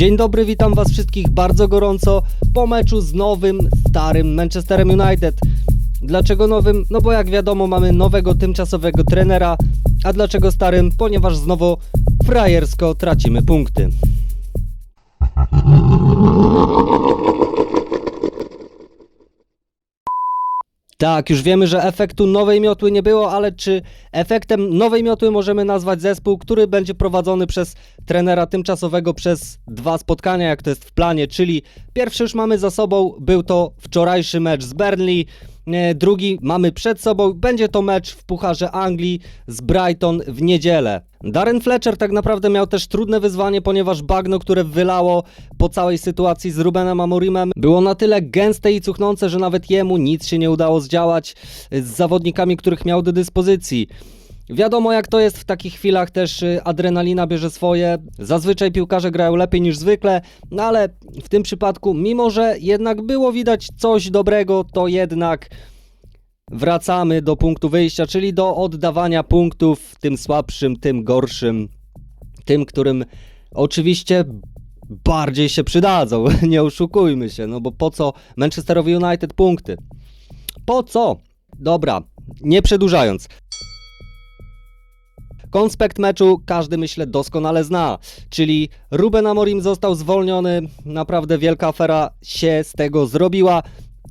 Dzień dobry, witam was wszystkich bardzo gorąco po meczu z nowym, starym Manchesterem United. Dlaczego nowym? No bo jak wiadomo mamy nowego tymczasowego trenera, a dlaczego starym? Ponieważ znowu frajersko tracimy punkty. Tak, już wiemy, że efektu nowej miotły nie było, ale czy efektem nowej miotły możemy nazwać zespół, który będzie prowadzony przez trenera tymczasowego przez dwa spotkania, jak to jest w planie, czyli pierwszy już mamy za sobą, był to wczorajszy mecz z Burnley, e, drugi mamy przed sobą, będzie to mecz w Pucharze Anglii z Brighton w niedzielę. Darren Fletcher tak naprawdę miał też trudne wyzwanie, ponieważ bagno, które wylało po całej sytuacji z Rubenem Amorimem, było na tyle gęste i cuchnące, że nawet jemu nic się nie udało zdziałać z zawodnikami, których miał do dyspozycji. Wiadomo jak to jest w takich chwilach też y, adrenalina bierze swoje. Zazwyczaj piłkarze grają lepiej niż zwykle, no ale w tym przypadku, mimo że jednak było widać coś dobrego, to jednak wracamy do punktu wyjścia, czyli do oddawania punktów tym słabszym, tym gorszym, tym, którym oczywiście bardziej się przydadzą. Nie oszukujmy się, no bo po co Manchesterowi United punkty? Po co? Dobra, nie przedłużając. Konspekt meczu każdy myślę doskonale zna, czyli Ruben Amorim został zwolniony, naprawdę wielka afera się z tego zrobiła.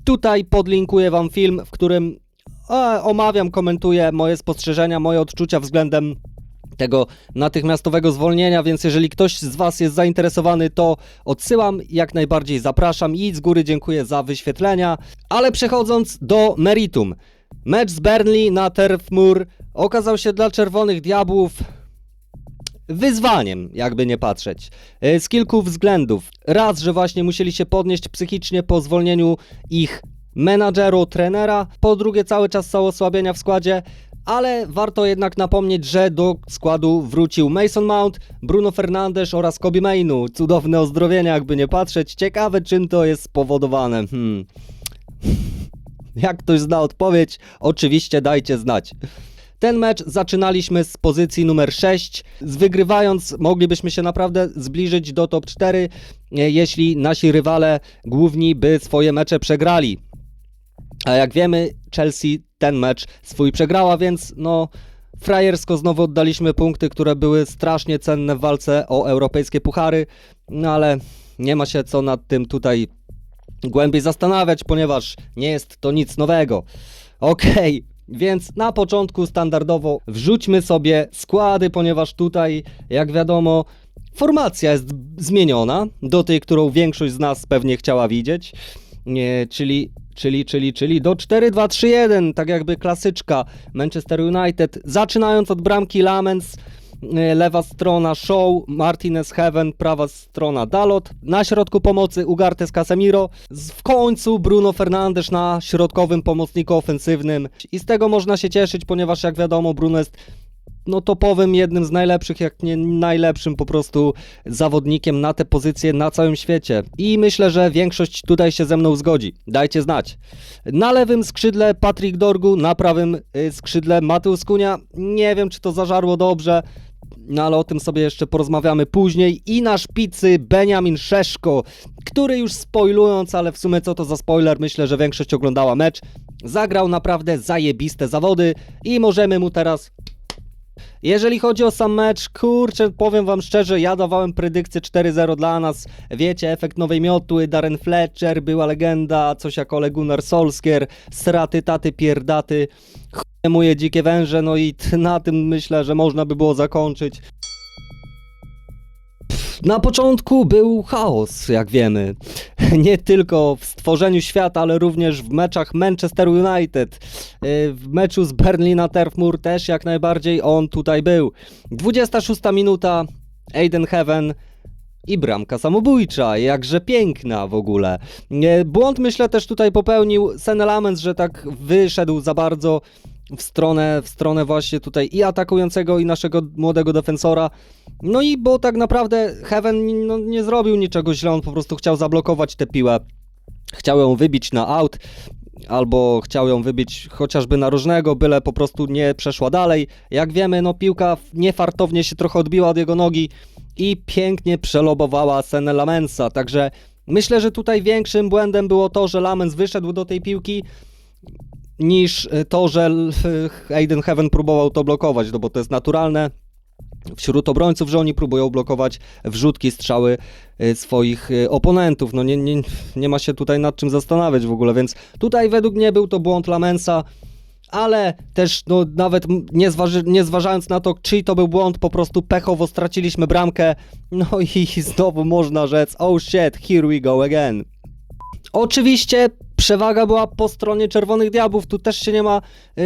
Tutaj podlinkuję wam film, w którym e, omawiam, komentuję moje spostrzeżenia, moje odczucia względem tego natychmiastowego zwolnienia, więc jeżeli ktoś z Was jest zainteresowany, to odsyłam, jak najbardziej zapraszam i z góry dziękuję za wyświetlenia. Ale przechodząc do meritum. Mecz z Burnley na Turf Moor okazał się dla Czerwonych Diabłów wyzwaniem, jakby nie patrzeć. E, Z kilku względów. Raz, że właśnie musieli się podnieść psychicznie po zwolnieniu ich menadżeru, trenera. Po drugie, cały czas są osłabienia w składzie. Ale warto jednak napomnieć, że do składu wrócił Mason Mount, Bruno Fernandes oraz Kobe Mainu. Cudowne ozdrowienia, jakby nie patrzeć. Ciekawe, czym to jest spowodowane. Hmm. Jak ktoś zna odpowiedź, oczywiście dajcie znać. Ten mecz zaczynaliśmy z pozycji numer 6. Z wygrywając moglibyśmy się naprawdę zbliżyć do top 4, e, jeśli nasi rywale główni by swoje mecze przegrali. A jak wiemy, Chelsea ten mecz swój przegrała, więc no frajersko znowu oddaliśmy punkty, które były strasznie cenne w walce o europejskie puchary, no ale nie ma się co nad tym tutaj głębiej zastanawiać, ponieważ nie jest to nic nowego. Okej, więc na początku standardowo wrzućmy sobie składy, ponieważ tutaj, jak wiadomo, formacja jest zmieniona do tej, którą większość z nas pewnie chciała widzieć. Czyli, czyli, czyli, czyli do 4-2-3-1, tak jakby klasyczka. Manchester United, zaczynając od bramki Lamens, e, lewa strona Show, Martinez Heaven, prawa strona Dalot, na środku pomocy Ugarte z Casemiro, w końcu Bruno Fernandes na środkowym pomocniku ofensywnym. I z tego można się cieszyć, ponieważ jak wiadomo Bruno jest no topowym, jednym z najlepszych, jak nie najlepszym po prostu zawodnikiem na tę pozycję na całym świecie. I myślę, że większość tutaj się ze mną zgodzi. Dajcie znać. Na lewym skrzydle Patryk Dorgu, na prawym y, skrzydle Mateusz Kunia. Nie wiem, czy to zażarło dobrze, no ale o tym sobie jeszcze porozmawiamy później. I na szpicy Benjamin Szeszko, który już spoilując, ale w sumie co to za spoiler, myślę, że większość oglądała mecz. Zagrał naprawdę zajebiste zawody i możemy mu teraz jeżeli chodzi o sam mecz, kurczę, powiem wam szczerze, ja dawałem predykcję 4-0 dla nas. Wiecie, efekt nowej miotły, Darren Fletcher, była legenda, coś jak Ole Gunnar Solskjaer, sraty, taty, pierdaty, chuje moje dzikie węże, no i na tym myślę, że można by było zakończyć. Na początku był chaos, jak wiemy. Nie tylko w stworzeniu świata, ale również w meczach Manchester United. Yy, W meczu z Burnley na też jak najbardziej on tutaj był. 26 minuta, Aiden Heaven i bramka samobójcza, jakże piękna w ogóle. Nie, Błąd myślę też tutaj popełnił Sen że tak wyszedł za bardzo w stronę, w stronę właśnie tutaj i atakującego i naszego młodego defensora. No i bo tak naprawdę Heaven no, nie zrobił niczego źle, on po prostu chciał zablokować tę piłę. Chciał ją wybić na out, albo chciał ją wybić chociażby na różnego, byle po prostu nie przeszła dalej. Jak wiemy, no piłka niefartownie się trochę odbiła od jego nogi i pięknie przelobowała Senę Lamensa. Także myślę, że tutaj większym błędem było to, że Lamens wyszedł do tej piłki niż y, to, że Aiden Heaven próbował to blokować, no bo to jest naturalne wśród obrońców, że oni próbują blokować wrzutki, strzały y, swoich y, oponentów. No nie, nie, nie ma się tutaj nad czym zastanawiać w ogóle, więc tutaj według mnie był to błąd Lamensa, ale też no, nawet nie, zważy, nie zważając na to, czyj to był błąd, po prostu pechowo straciliśmy bramkę, no i znowu można rzec, oh shit, here we go again. Oczywiście przewaga była po stronie Czerwonych Diabłów, tu też się nie ma yy,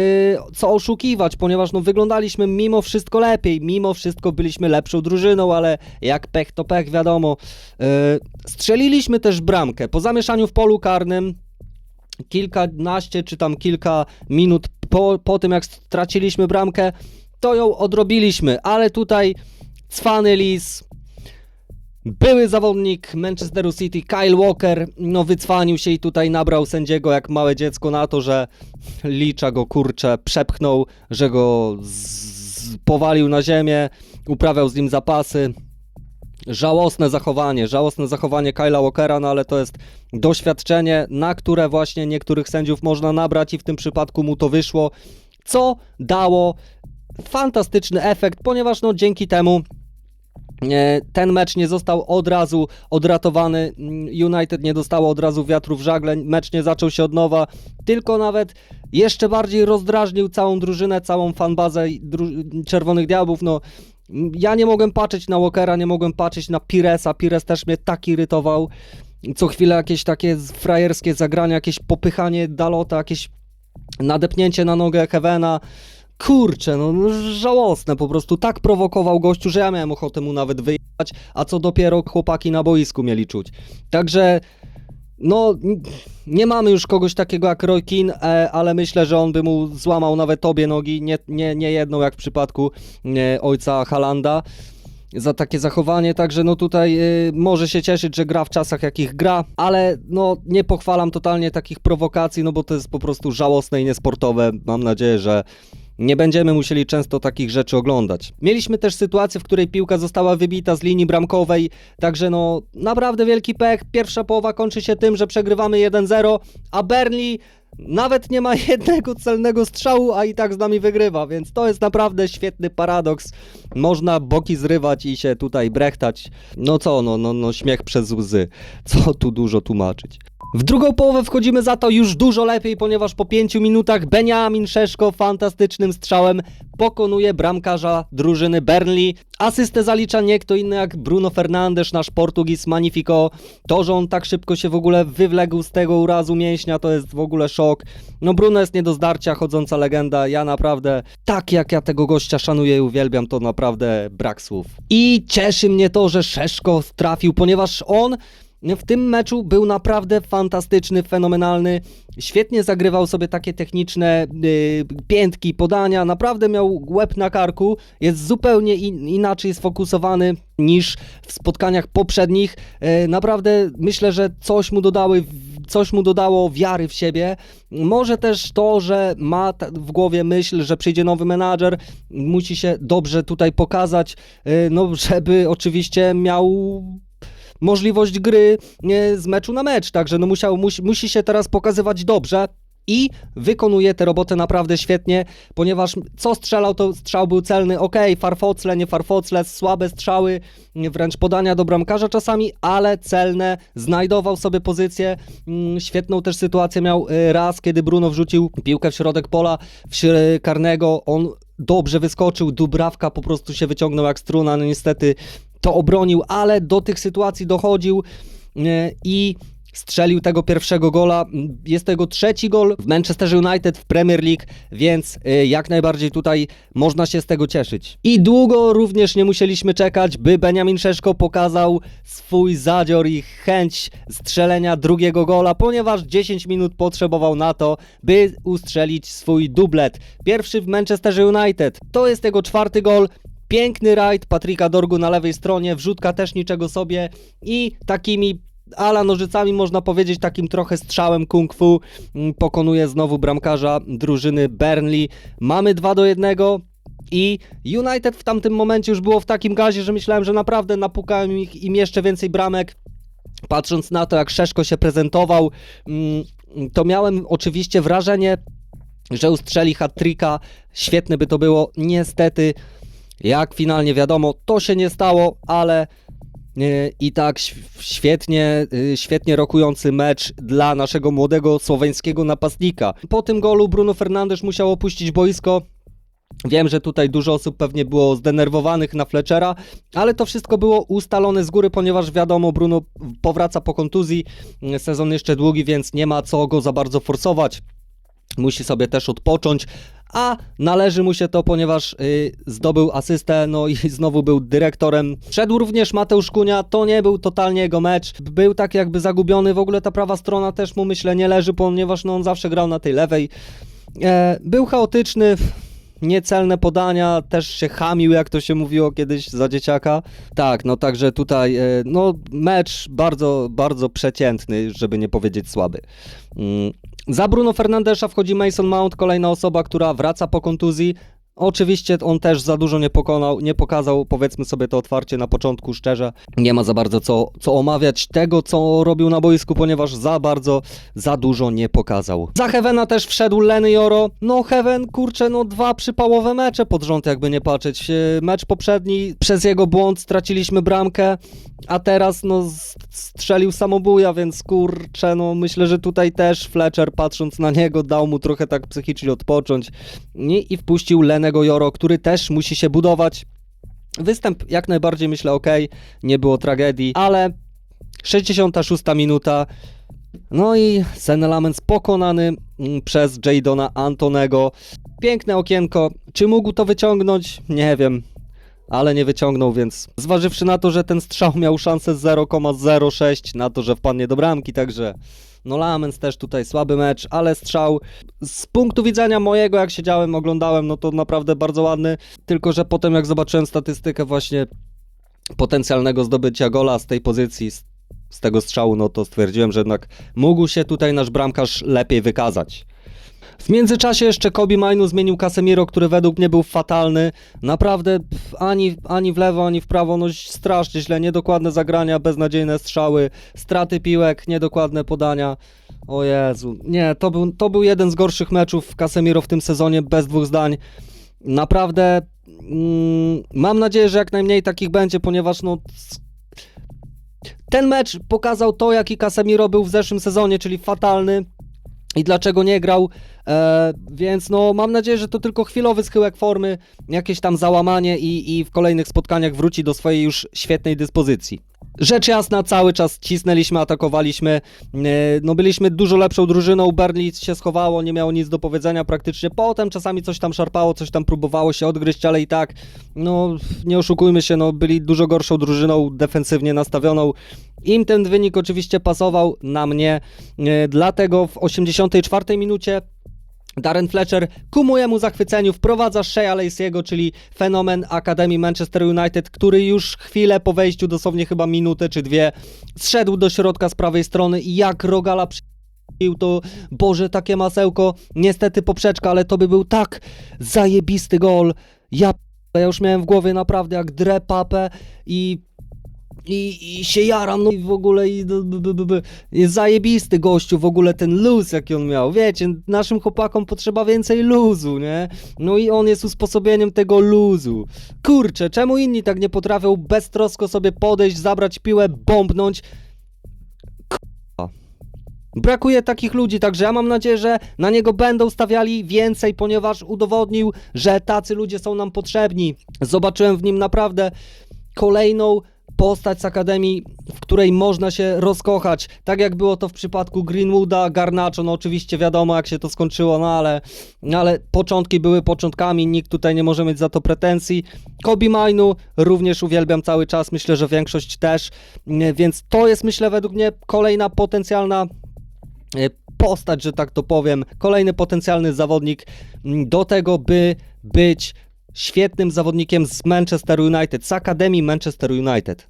co oszukiwać, ponieważ no, wyglądaliśmy mimo wszystko lepiej, mimo wszystko byliśmy lepszą drużyną, ale jak pech to pech, wiadomo. Yy, strzeliliśmy też bramkę. Po zamieszaniu w polu karnym, kilkanaście czy tam kilka minut po, po tym jak straciliśmy bramkę, to ją odrobiliśmy, ale tutaj cwany lis, były zawodnik Manchesteru City, Kyle Walker, no wycwanił się i tutaj nabrał sędziego jak małe dziecko na to, że licza go kurczę, przepchnął, że go powalił na ziemię, uprawiał z nim zapasy. Żałosne zachowanie, żałosne zachowanie Kyla Walkera, no ale to jest doświadczenie, na które właśnie niektórych sędziów można nabrać i w tym przypadku mu to wyszło, co dało fantastyczny efekt, ponieważ no dzięki temu ten mecz nie został od razu odratowany, mm, United nie dostało od razu wiatru w żagle, mecz nie zaczął się od nowa, tylko nawet jeszcze bardziej rozdrażnił całą drużynę, całą fanbazę Czerwonych Diabłów, no ja nie mogłem patrzeć na Walkera, nie mogłem patrzeć na Piresa, Pires też mnie tak irytował, co chwilę jakieś takie frajerskie zagrania, jakieś popychanie Dalota, jakieś nadepnięcie na nogę Heavena, Kurczę, no no żałosne, po prostu tak prowokował gościu, że ja miałem ochotę mu nawet wyjechać, a co dopiero chłopaki na boisku mieli czuć. Także, no, nie mamy już kogoś takiego jak Roy Keane, e, ale myślę, że on by mu złamał nawet obie nogi, nie, nie, nie jedną jak w przypadku e, ojca Halanda za takie zachowanie, także no tutaj y, może się cieszyć, że gra w czasach jakich gra, ale no nie pochwalam totalnie takich prowokacji, no bo to jest po prostu żałosne i niesportowe. Mam nadzieję, że nie będziemy musieli często takich rzeczy oglądać. Mieliśmy też sytuację, w której piłka została wybita z linii bramkowej, także no naprawdę wielki pech. Pierwsza połowa kończy się tym, że przegrywamy 1-0, a Burnley nawet nie ma jednego celnego strzału, a i tak z nami wygrywa, więc to jest naprawdę świetny paradoks. Można boki zrywać i się tutaj brechtać. No co, no, no, no śmiech przez łzy. Co tu dużo tłumaczyć. W drugą połowę wchodzimy za to już dużo lepiej, ponieważ po pięciu minutach Benjamin Szeszko fantastycznym strzałem pokonuje bramkarza drużyny Burnley. Asystę zalicza nie kto inny jak Bruno Fernandes, nasz Portugis Magnifico. To, że on tak szybko się w ogóle wywległ z tego urazu mięśnia, to jest w ogóle szok. No Bruno jest nie do zdarcia, chodząca legenda. Ja naprawdę, tak jak ja tego gościa szanuję i uwielbiam, to naprawdę brak słów. I cieszy mnie to, że Szeszko trafił, ponieważ on w tym meczu był naprawdę fantastyczny, fenomenalny. Świetnie zagrywał sobie takie techniczne y, piętki, podania. Naprawdę miał łeb na karku. Jest zupełnie in, inaczej sfokusowany niż w spotkaniach poprzednich. Y, naprawdę myślę, że coś mu dodały. Coś mu dodało wiary w siebie. Może też to, że ma w głowie myśl, że przyjdzie nowy menadżer, musi się dobrze tutaj pokazać, y, no żeby oczywiście miał możliwość gry z meczu na mecz, także no musiał, musi, musi się teraz pokazywać dobrze. I wykonuje tę robotę naprawdę świetnie, ponieważ co strzelał, to strzał był celny. Okej, farfocle, nie farfocle, słabe strzały, wręcz podania do bramkarza czasami, ale celne. Znajdował sobie pozycję. Mm, Świetną też sytuację miał y, raz, kiedy Bruno wrzucił piłkę w środek pola w karnego. On dobrze wyskoczył, Dubrawka po prostu się wyciągnął jak struna. No niestety to obronił, ale do tych sytuacji dochodził e, i strzelił tego pierwszego gola. Jest to jego trzeci gol w Manchester United w Premier League, więc e, jak najbardziej tutaj można się z tego cieszyć. I długo również nie musieliśmy czekać, by Benjamin Szeszko pokazał swój zadzior i chęć strzelenia drugiego gola, ponieważ 10 minut potrzebował na to, by ustrzelić swój dublet. Pierwszy w Manchester United. To jest jego czwarty gol. Piękny rajd Patryka Dorgu na lewej stronie, wrzutka też niczego sobie i takimi ala nożycami można powiedzieć, takim trochę strzałem kung fu mm, pokonuje znowu bramkarza drużyny Burnley. Mamy 2 do 1. I United w tamtym momencie już było w takim gazie, że myślałem, że naprawdę napukałem ich, im jeszcze więcej bramek. Patrząc na to, jak Szeszko się prezentował, mm, to miałem oczywiście wrażenie, że ustrzeli hat-tricka. Świetne by to było. Niestety, jak finalnie wiadomo, to się nie stało, ale e, i tak świetnie, e, świetnie rokujący mecz dla naszego młodego słoweńskiego napastnika. Po tym golu Bruno Fernandes musiał opuścić boisko. Wiem, że tutaj dużo osób pewnie było zdenerwowanych na Fletchera, ale to wszystko było ustalone z góry, ponieważ wiadomo, Bruno powraca po kontuzji. Sezon jeszcze długi, więc nie ma co go za bardzo forsować. Musi sobie też odpocząć, a należy mu się to, ponieważ y, zdobył asystę, no i znowu był dyrektorem. Wszedł również Mateusz Kunia, to nie był totalnie jego mecz. Był tak jakby zagubiony, w ogóle ta prawa strona też mu myślę nie leży, ponieważ no, on zawsze grał na tej lewej. E, był chaotyczny, niecelne podania, też się chamił, jak to się mówiło kiedyś za dzieciaka. Tak, no także tutaj, e, no mecz bardzo, bardzo przeciętny, żeby nie powiedzieć słaby. Za Bruno Fernandesza wchodzi Mason Mount, kolejna osoba, która wraca po kontuzji. Oczywiście on też za dużo nie pokonał, nie pokazał, powiedzmy sobie to otwarcie na początku, szczerze. Nie ma za bardzo co, co omawiać tego, co robił na boisku, ponieważ za bardzo, za dużo nie pokazał. Za Heavena też wszedł Leny Joro. No Heaven, kurczę, no dwa przypałowe mecze pod rząd, jakby nie patrzeć. E, Mecz poprzedni, przez jego błąd straciliśmy bramkę, a teraz no strzelił samobuja, więc kurczę, no myślę, że tutaj też Fletcher patrząc na niego dał mu trochę tak psychicznie odpocząć i, i wpuścił Lenego Joro, który też musi się budować. Występ jak najbardziej myślę ok, nie było tragedii, ale 66 minuta. No i Sen Lamens pokonany mm, przez Jadona Antonego. Piękne okienko. Czy mógł to wyciągnąć? Nie wiem. Ale nie wyciągnął, więc zważywszy na to, że ten strzał miał szansę 0,06 na to, że wpadnie do bramki, także no Lamens też tutaj słaby mecz, ale strzał z punktu widzenia mojego, jak siedziałem, oglądałem, no to naprawdę bardzo ładny, tylko że potem jak zobaczyłem statystykę właśnie potencjalnego zdobycia gola z tej pozycji, z, tego strzału, no to stwierdziłem, że jednak mógł się tutaj nasz bramkarz lepiej wykazać. W międzyczasie jeszcze Kobe Mainu zmienił Casemiro, który według mnie był fatalny. Naprawdę ani, ani w lewo, ani w prawo, no strasznie źle, niedokładne zagrania, beznadziejne strzały, straty piłek, niedokładne podania. O Jezu, nie, to był, to był jeden z gorszych meczów Casemiro w tym sezonie, bez dwóch zdań. Naprawdę mm, mam nadzieję, że jak najmniej takich będzie, ponieważ no ten mecz pokazał to, jaki Casemiro był w zeszłym sezonie, czyli fatalny i dlaczego nie grał. E, więc no, mam nadzieję, że to tylko chwilowy schyłek formy, jakieś tam załamanie i, i w kolejnych spotkaniach wróci do swojej już świetnej dyspozycji. Rzecz jasna, cały czas cisnęliśmy, atakowaliśmy. E, No, byliśmy dużo lepszą drużyną. Berli się schowało, nie miało nic do powiedzenia praktycznie. Potem czasami coś tam szarpało, coś tam próbowało się odgryźć, ale i tak, no nie oszukujmy się, no byli dużo gorszą drużyną, defensywnie nastawioną. Im ten wynik oczywiście pasował na mnie, e, dlatego w 84 minucie Darren Fletcher ku mojemu zachwyceniu wprowadza Shea Lacey'ego, czyli fenomen Akademii Manchester United, który już chwilę po wejściu, dosłownie chyba minutę czy dwie, zszedł do środka z prawej strony i jak Rogala przyjął to, Boże, takie masełko, niestety poprzeczka, ale to by był tak zajebisty gol. Ja, ja już miałem w głowie naprawdę jak drę papę i i, i się jaram, no i w ogóle i, b, b, b, b, jest zajebisty gościu, w ogóle ten luz jaki on miał, wiecie, naszym chłopakom potrzeba więcej luzu, nie? No i on jest usposobieniem tego luzu. Kurczę, czemu inni tak nie potrafią beztrosko sobie podejść, zabrać piłę, bombnąć? Brakuje takich ludzi, także ja mam nadzieję, że na niego będą stawiali więcej, ponieważ udowodnił, że tacy ludzie są nam potrzebni. Zobaczyłem w nim naprawdę kolejną postać z Akademii, w której można się rozkochać. Tak jak było to w przypadku Greenwooda, Garnacho, no oczywiście wiadomo jak się to skończyło, no ale, no ale początki były początkami, nikt tutaj nie może mieć za to pretensji. Kobe Mainu również uwielbiam cały czas, myślę, że większość też, więc to jest myślę według mnie kolejna potencjalna e, postać, że tak to powiem, kolejny potencjalny zawodnik do tego, by być świetnym zawodnikiem z Manchester United, z Akademii Manchester United.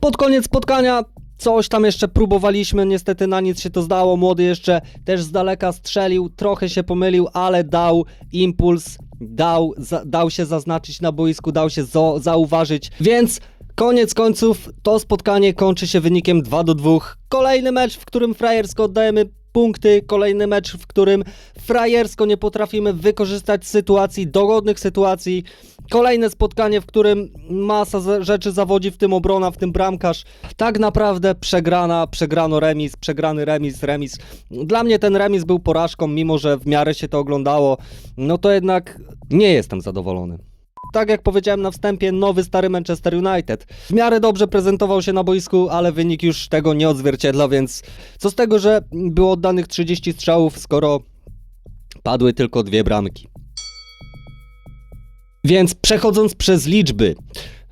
Pod koniec spotkania coś tam jeszcze próbowaliśmy, niestety na nic się to zdało. Młody jeszcze też z daleka strzelił, trochę się pomylił, ale dał impuls dał, za, dał się zaznaczyć na boisku, dał się zauważyć, więc koniec końców to spotkanie kończy się wynikiem 2 do 2. Kolejny mecz, w którym frajersko oddajemy punkty, kolejny mecz, w którym frajersko nie potrafimy wykorzystać sytuacji, dogodnych sytuacji. Kolejne spotkanie, w którym masa rzeczy zawodzi, w tym obrona, w tym bramkarz. Tak naprawdę przegrana, przegrano remis, przegrany remis, remis. Dla mnie ten remis był porażką, mimo że w miarę się to oglądało, no to jednak nie jestem zadowolony. Tak jak powiedziałem na wstępie, nowy stary Manchester United. W miarę dobrze prezentował się na boisku, ale wynik już tego nie odzwierciedla, więc co z tego, że było oddanych 30 strzałów, skoro padły tylko dwie bramki. Więc przechodząc przez liczby.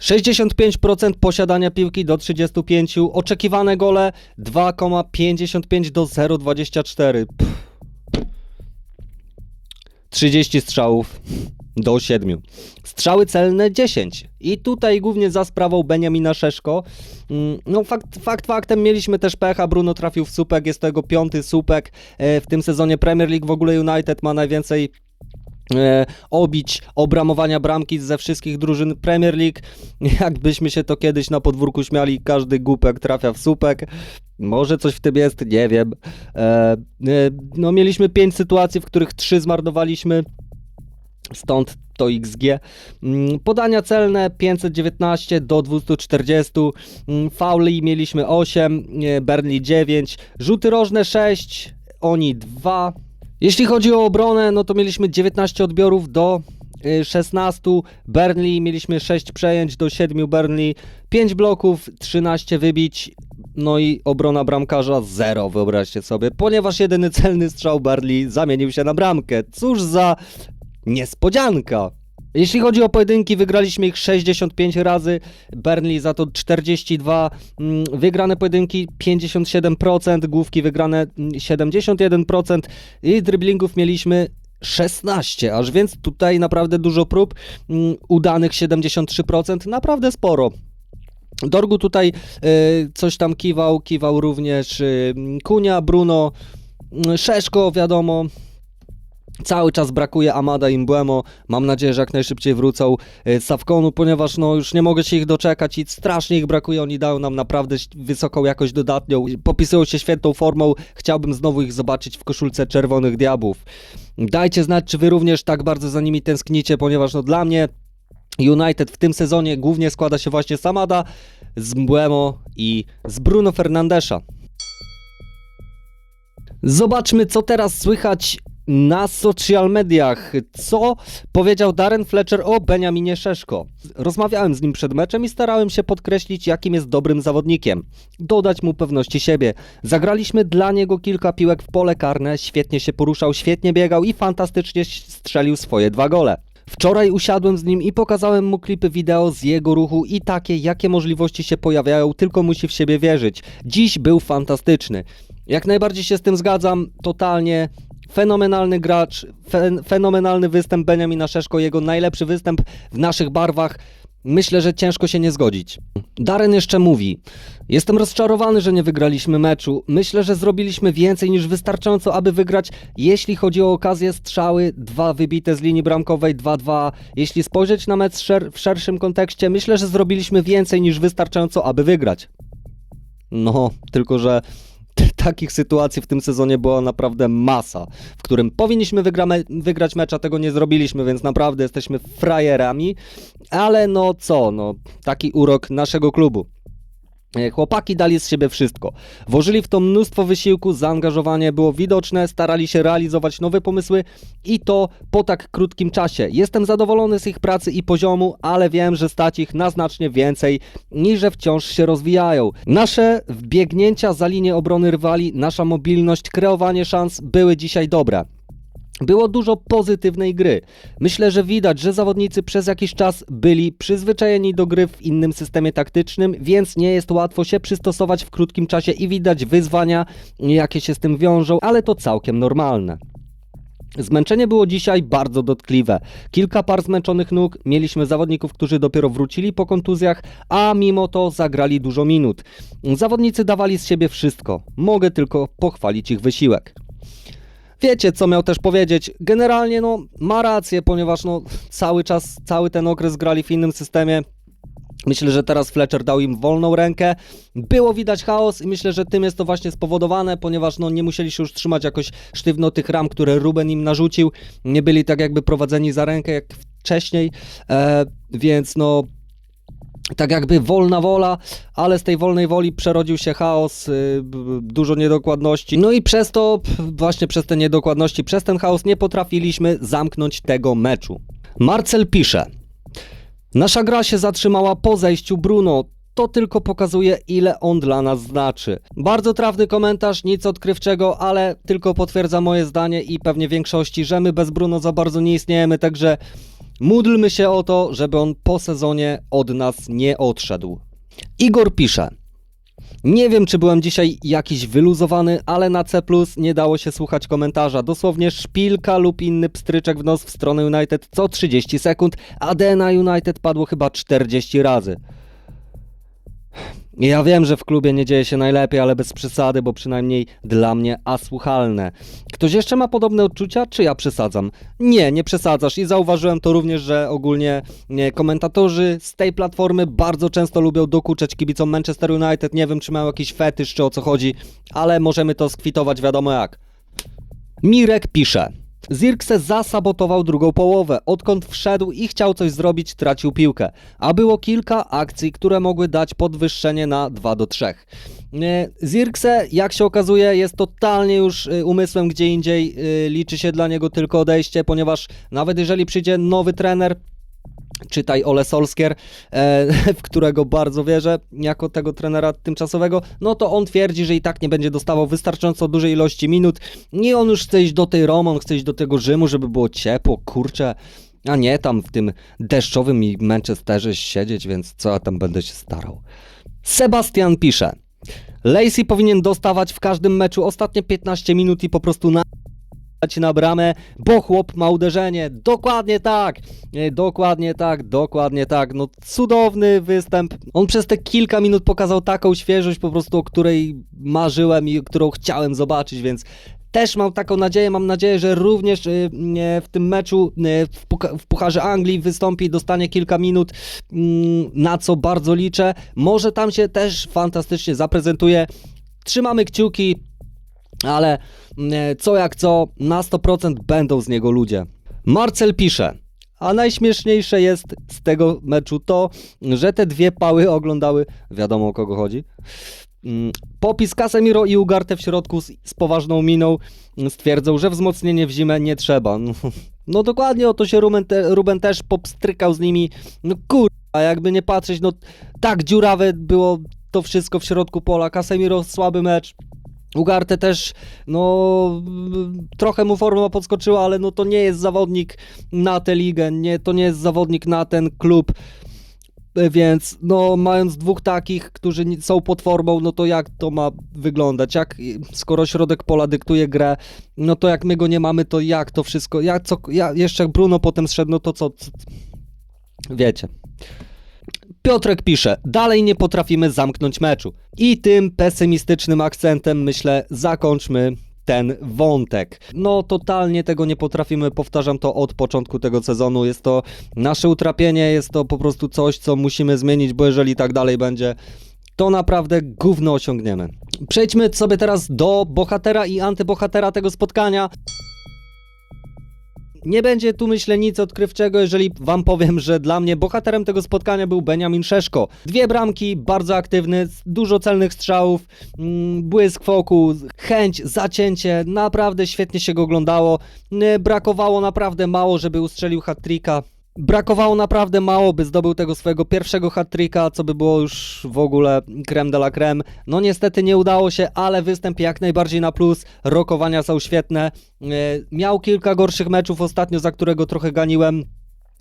65% posiadania piłki do 35, oczekiwane gole 2,55 do 0,24. Pff. 30 strzałów do 7. Strzały celne 10. I tutaj głównie za sprawą Beniamina Szeszko. Mm, No fakt, fakt faktem mieliśmy też pecha, Bruno trafił w słupek, jest to jego piąty słupek e, w tym sezonie Premier League. W ogóle United ma najwięcej e, obić, obramowania bramki ze wszystkich drużyn Premier League. Jakbyśmy się to kiedyś na podwórku śmiali, każdy głupek trafia w słupek. Może coś w tym jest, nie wiem. E, no mieliśmy pięć sytuacji, w których trzy zmarnowaliśmy. Stąd to XG. Mm, Podania celne 519 do 240. Mm, Fauli mieliśmy 8, nie, Burnley 9. Rzuty rożne 6, oni 2. Jeśli chodzi o obronę, no to mieliśmy 19 odbiorów do y, 16. Burnley mieliśmy 6 przejęć do 7 Burnley. 5 bloków, 13 wybić. No i obrona bramkarza 0, wyobraźcie sobie, ponieważ jedyny celny strzał Burnley zamienił się na bramkę. Cóż za niespodzianka. Jeśli chodzi o pojedynki, wygraliśmy ich 65 razy, Burnley za to 42, mm, wygrane pojedynki 57%, główki wygrane mm, 71% i driblingów mieliśmy 16, aż więc tutaj naprawdę dużo prób, mm, udanych 73%, naprawdę sporo. Dorgu tutaj y, coś tam kiwał, kiwał również y, Kunia, Bruno, y, Szeszko, wiadomo. Cały czas brakuje Amada i Mbuemo. Mam nadzieję, że jak najszybciej wrócą y, z Safkonu, ponieważ no już nie mogę się ich doczekać i strasznie ich brakuje. Oni dają nam naprawdę wysoką jakość dodatnią. Popisują się świetną formą. Chciałbym znowu ich zobaczyć w koszulce Czerwonych Diabłów. Dajcie znać, czy wy również tak bardzo za nimi tęsknicie, ponieważ no dla mnie United w tym sezonie głównie składa się właśnie z Amada, z Mbuemo i z Bruno Fernandesza. Zobaczmy, co teraz słychać na social mediach. Co powiedział Darren Fletcher o Benjaminie Szeszko? Rozmawiałem z nim przed meczem i starałem się podkreślić, jakim jest dobrym zawodnikiem. Dodać mu pewności siebie. Zagraliśmy dla niego kilka piłek w pole karne, świetnie się poruszał, świetnie biegał i fantastycznie strzelił swoje dwa gole. Wczoraj usiadłem z nim i pokazałem mu klipy wideo z jego ruchu i takie, jakie możliwości się pojawiają, tylko musi w siebie wierzyć. Dziś był fantastyczny. Jak najbardziej się z tym zgadzam, totalnie. Fenomenalny gracz, fen, fenomenalny występ Benjamina Szeszko, jego najlepszy występ w naszych barwach. Myślę, że ciężko się nie zgodzić. Darren jeszcze mówi: Jestem rozczarowany, że nie wygraliśmy meczu. Myślę, że zrobiliśmy więcej niż wystarczająco, aby wygrać. Jeśli chodzi o okazję, strzały, dwa wybite z linii bramkowej, 2-2. Jeśli spojrzeć na mecz szer- w szerszym kontekście, myślę, że zrobiliśmy więcej niż wystarczająco, aby wygrać. No, tylko że takich sytuacji w tym sezonie była naprawdę masa, w którym powinniśmy wygramy, wygrać mecz, a tego nie zrobiliśmy, więc naprawdę jesteśmy frajerami, ale no co, no taki urok naszego klubu. E, Chłopaki dali z siebie wszystko. Włożyli w to mnóstwo wysiłku, zaangażowanie było widoczne, starali się realizować nowe pomysły i to po tak krótkim czasie. Jestem zadowolony z ich pracy i poziomu, ale wiem, że stać ich na znacznie więcej niż że wciąż się rozwijają. Nasze wbiegnięcia za linię obrony rywali, nasza mobilność, kreowanie szans były dzisiaj dobre. Było dużo pozytywnej gry. Myślę, że widać, że zawodnicy przez jakiś czas byli przyzwyczajeni do gry w innym systemie taktycznym, więc nie jest łatwo się przystosować w krótkim czasie i widać wyzwania, jakie się z tym wiążą, ale to całkiem normalne. Zmęczenie było dzisiaj bardzo dotkliwe. Kilka par zmęczonych nóg, mieliśmy zawodników, którzy dopiero wrócili po kontuzjach, a mimo to zagrali dużo minut. Zawodnicy dawali z siebie wszystko. Mogę tylko pochwalić ich wysiłek. Wiecie, co miał też powiedzieć. Generalnie, no, ma rację, ponieważ, no, cały czas, cały ten okres grali w innym systemie. Myślę, że teraz Fletcher dał im wolną rękę. Było widać chaos i myślę, że tym jest to właśnie spowodowane, ponieważ no, nie musieli się już trzymać jakoś sztywno tych ram, które Ruben im narzucił. Nie byli tak jakby prowadzeni za rękę jak wcześniej, e, więc no tak jakby wolna wola, ale z tej wolnej woli przerodził się chaos, y, dużo niedokładności. No i przez to, właśnie przez te niedokładności, przez ten chaos nie potrafiliśmy zamknąć tego meczu. Marcel pisze: Nasza gra się zatrzymała po zejściu Bruno. To tylko pokazuje, ile on dla nas znaczy. Bardzo trafny komentarz, nic odkrywczego, ale tylko potwierdza moje zdanie i pewnie większości, że my bez Bruno za bardzo nie istniejemy, także módlmy się o to, żeby on po sezonie od nas nie odszedł. Igor pisze. Nie wiem, czy byłem dzisiaj jakiś wyluzowany, ale na C nie dało się słuchać komentarza. Dosłownie szpilka lub inny pstryczek w nos w stronę United co 30 sekund, a D na United padło chyba 40 razy. Ja wiem, że w klubie nie dzieje się najlepiej, ale bez przesady, bo przynajmniej dla mnie asłuchalne. Ktoś jeszcze ma podobne odczucia, czy ja przesadzam? Nie, nie przesadzasz i zauważyłem to również, że ogólnie nie, komentatorzy z tej platformy bardzo często lubią dokuczać kibicom Manchester United. Nie wiem, czy mają jakiś fetysz, czy o co chodzi, ale możemy to skwitować wiadomo jak. Mirek pisze. Zirkse zasabotował drugą połowę. Odkąd wszedł i chciał coś zrobić, tracił piłkę. A było kilka akcji, które mogły dać podwyższenie na 2 do 3. Nie, Zirkse, jak się okazuje, jest totalnie już y, umysłem gdzie indziej. y, Liczy się dla niego tylko odejście, ponieważ nawet jeżeli przyjdzie nowy trener, czytaj Ole Solskier, e, w którego bardzo wierzę, jako tego trenera tymczasowego, no to on twierdzi, że i tak nie będzie dostawał wystarczająco dużej ilości minut. Nie on już chce iść do tej Romy, on chce iść do tego Rzymu, żeby było ciepło, kurczę, a nie tam w tym deszczowym i Manchesterze siedzieć, więc co ja tam będę się starał. Sebastian pisze. Lacey powinien dostawać w każdym meczu ostatnie 15 minut i po prostu na na bramę, bo chłop ma uderzenie. Dokładnie tak. E, Dokładnie tak, dokładnie tak. No cudowny występ. On przez te kilka minut pokazał taką świeżość po prostu, o której marzyłem i którą chciałem zobaczyć, więc też mam taką nadzieję, mam nadzieję, że również nie, w tym meczu y, w, Pucharze Anglii wystąpi dostanie kilka minut, mm, na co bardzo liczę. Może tam się też fantastycznie zaprezentuje. Trzymamy kciuki, ale mm, co jak co, na 100% będą z niego ludzie. Marcel pisze. A najśmieszniejsze jest z tego meczu to, że te dwie pały oglądały, wiadomo o kogo chodzi. Mm, Popis Casemiro i Ugarte w środku z, z poważną miną mm, stwierdzą, że wzmocnienie w zimę nie trzeba. No, no dokładnie o to się Ruben, te, Ruben też popstrykał z nimi. No kurwa, jakby nie patrzeć, no tak dziurawe było to wszystko w środku pola. Casemiro słaby mecz. Ugarte też, no trochę mu forma podskoczyła, ale no to nie jest zawodnik na tę ligę, nie, to nie jest zawodnik na ten klub. Więc no mając dwóch takich, którzy są pod formą, no to jak to ma wyglądać? Jak skoro środek pola dyktuje grę, no to jak my go nie mamy, to jak to wszystko? Jak co ja, jeszcze jak Bruno potem zszedł, no to co wiecie. Piotrek pisze, dalej nie potrafimy zamknąć meczu. I tym pesymistycznym akcentem myślę zakończmy ten wątek. No totalnie tego nie potrafimy, powtarzam to od początku tego sezonu. Jest to nasze utrapienie, jest to po prostu coś, co musimy zmienić, bo jeżeli tak dalej będzie, to naprawdę gówno osiągniemy. Przejdźmy sobie teraz do bohatera i antybohatera tego spotkania. Nie będzie tu myślę nic odkrywczego, jeżeli wam powiem, że dla mnie bohaterem tego spotkania był Benjamin Szeszko. Dwie bramki, bardzo aktywny, dużo celnych strzałów, mm, błysk wokół, chęć, zacięcie, naprawdę świetnie się go oglądało. Brakowało naprawdę mało, żeby ustrzelił hat-tricka. Brakowało naprawdę mało, by zdobył tego swojego pierwszego hat-tricka, co by było już w ogóle creme de la creme. No niestety nie udało się, ale występ jak najbardziej na plus. Rokowania są świetne. E, Miał kilka gorszych meczów ostatnio, za którego trochę ganiłem.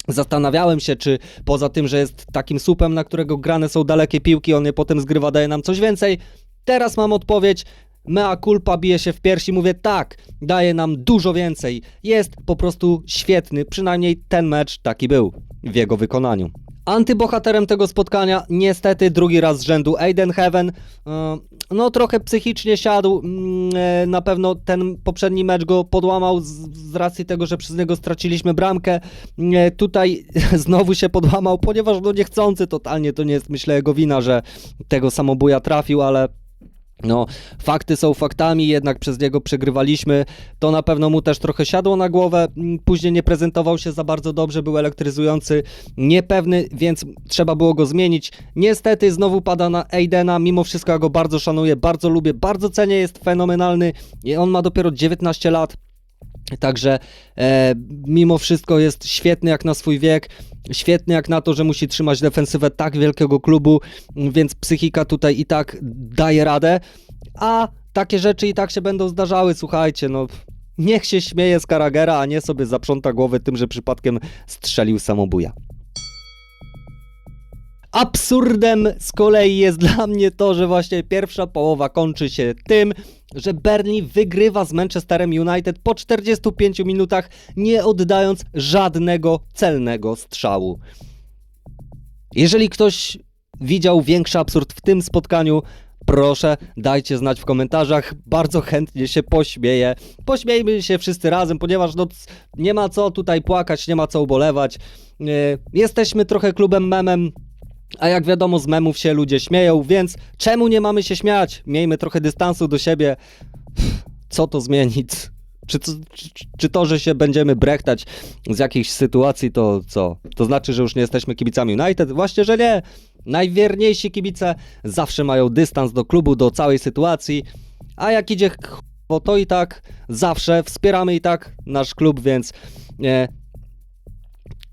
Zastanawiałem się, czy poza tym, że jest takim supem, na którego grane są dalekie piłki, on je potem zgrywa, daje nam coś więcej. Teraz mam odpowiedź. Mea culpa bije się w piersi, mówię tak, daje nam dużo więcej. Jest po prostu świetny, przynajmniej ten mecz taki był w jego wykonaniu. Antybohaterem tego spotkania niestety drugi raz z rzędu Aiden Heaven. E, No trochę psychicznie siadł, mm, e, na pewno ten poprzedni mecz go podłamał z, racji tego, że przez niego straciliśmy bramkę. E, Tutaj znowu się podłamał, ponieważ no niechcący totalnie to nie jest myślę jego wina, że tego samobuja trafił, ale no, fakty są faktami, jednak przez niego przegrywaliśmy. To na pewno mu też trochę siadło na głowę. Mm, Później nie prezentował się za bardzo dobrze, był elektryzujący, niepewny, więc trzeba było go zmienić. Niestety znowu pada na Aidena, mimo wszystko ja go bardzo szanuję, bardzo lubię, bardzo cenię, jest fenomenalny. On ma dopiero 19 lat. Także e, mimo wszystko jest świetny jak na swój wiek, świetny jak na to, że musi trzymać defensywę tak wielkiego klubu, więc psychika tutaj i tak daje radę, a takie rzeczy i tak się będą zdarzały, słuchajcie, no niech się śmieje z Karagera, a nie sobie zaprząta głowę tym, że przypadkiem strzelił samobuja. Absurdem z kolei jest dla mnie to, że właśnie pierwsza połowa kończy się tym, że Burnley wygrywa z Manchesterem United po 45 minutach, nie oddając żadnego celnego strzału. Jeżeli ktoś widział większy absurd w tym spotkaniu, proszę dajcie znać w komentarzach. Bardzo chętnie się pośmieję. Pośmiejmy się wszyscy razem, ponieważ no, nie ma co tutaj płakać, nie ma co ubolewać. Yy, Jesteśmy trochę klubem memem. A jak wiadomo, z memów się ludzie śmieją, więc czemu nie mamy się śmiać? Miejmy trochę dystansu do siebie. Co to zmieni? Czy, czy, czy to, że się będziemy brechtać z jakichś sytuacji, to co? To znaczy, że już nie jesteśmy kibicami United? Właśnie, że nie. Najwierniejsi kibice zawsze mają dystans do klubu, do całej sytuacji, a jak idzie ch**wo, to i tak zawsze wspieramy i tak nasz klub, więc nie,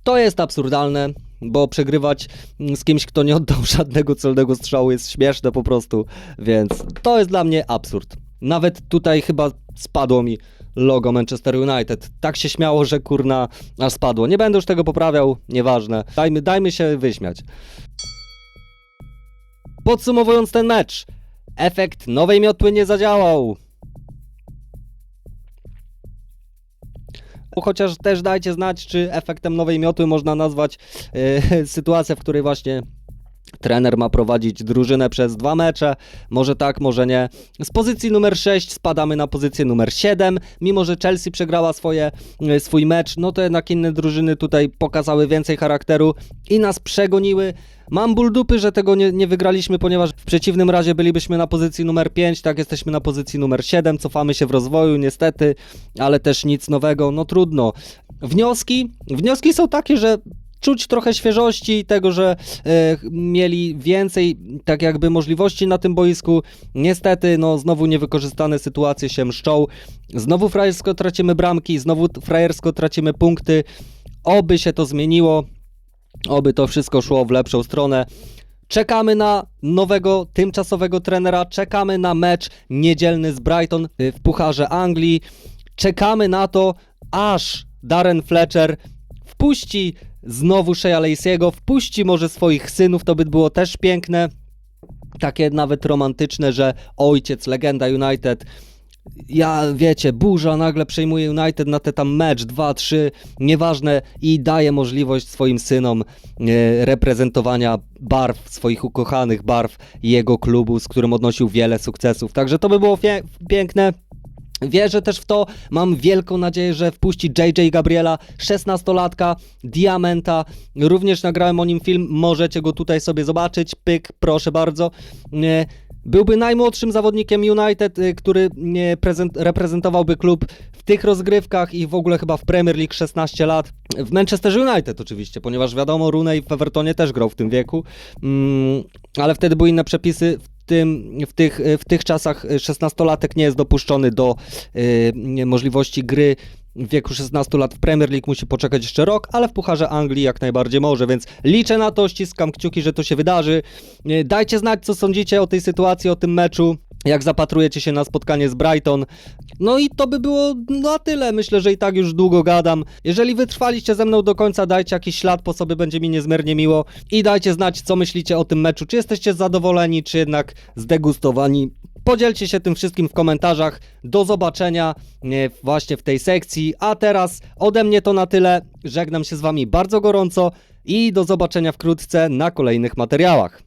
to jest absurdalne, bo przegrywać mm, z kimś, kto nie oddał żadnego celnego strzału jest śmieszne po prostu, więc to jest dla mnie absurd. Nawet tutaj chyba spadło mi logo Manchester United. Tak się śmiało, że kurna aż spadło. Nie będę już tego poprawiał, nieważne. Dajmy, dajmy się wyśmiać. Podsumowując ten mecz, efekt nowej miotły nie zadziałał. Chociaż też dajcie znać, czy efektem nowej miotły można nazwać e, sytuację, w której właśnie trener ma prowadzić drużynę przez dwa mecze. Może tak, może nie. Z pozycji numer 6 spadamy na pozycję numer 7. Mimo, że Chelsea przegrała swoje, e, swój mecz, no to jednak inne drużyny tutaj pokazały więcej charakteru i nas przegoniły. Mam ból dupy, że tego nie, nie wygraliśmy, ponieważ w przeciwnym razie bylibyśmy na pozycji numer 5, tak jesteśmy na pozycji numer 7, cofamy się w rozwoju niestety, ale też nic nowego, no trudno. Wnioski? Wnioski są takie, że czuć trochę świeżości, tego, że e, mieli więcej tak jakby możliwości na tym boisku. Niestety, no znowu niewykorzystane sytuacje się mszczą. Znowu frajersko tracimy bramki, znowu frajersko tracimy punkty. Oby się to zmieniło, oby to wszystko szło w lepszą stronę. Czekamy na nowego, tymczasowego trenera, czekamy na mecz niedzielny z Brighton y, w Pucharze Anglii. Czekamy na to, aż Darren Fletcher wpuści znowu Sheya Lacey'ego, wpuści może swoich synów, to by było też piękne. Takie nawet romantyczne, że ojciec, legenda United, ja wiecie, burza nagle przejmuje United na te tam mecz, 2-3, nieważne i daje możliwość swoim synom e, reprezentowania barw, swoich ukochanych barw jego klubu, z którym odnosił wiele sukcesów. Także to by było piękne. Wierzę też w to, mam wielką nadzieję, że wpuści JJ Gabriela, 16-latka, Diamenta. Również nagrałem o nim film, możecie go tutaj sobie zobaczyć. Pyk, proszę bardzo. Byłby najmłodszym zawodnikiem United, y, który reprezentowałby klub w tych rozgrywkach i w ogóle chyba w Premier League 16 lat. W Manchester United oczywiście, ponieważ wiadomo, Rooney w Evertonie też grał w tym wieku, mm, ale wtedy były inne przepisy. Tym, w, tych, w tych czasach 16-latek nie jest dopuszczony do y, możliwości gry w wieku 16 lat w Premier League musi poczekać jeszcze rok, ale w Pucharze Anglii jak najbardziej może, więc liczę na to, ściskam kciuki, że to się wydarzy. E, Dajcie znać, co sądzicie o tej sytuacji, o tym meczu, jak zapatrujecie się na spotkanie z Brighton. No i to by było na tyle. Myślę, że i tak już długo gadam. Jeżeli wytrwaliście ze mną do końca, dajcie jakiś ślad po sobie, będzie mi niezmiernie miło. I dajcie znać, co myślicie o tym meczu. Czy jesteście zadowoleni, czy jednak zdegustowani Podzielcie się tym wszystkim w komentarzach. Do zobaczenia e, właśnie w tej sekcji. A teraz ode mnie to na tyle. Żegnam się z Wami bardzo gorąco i do zobaczenia wkrótce na kolejnych materiałach.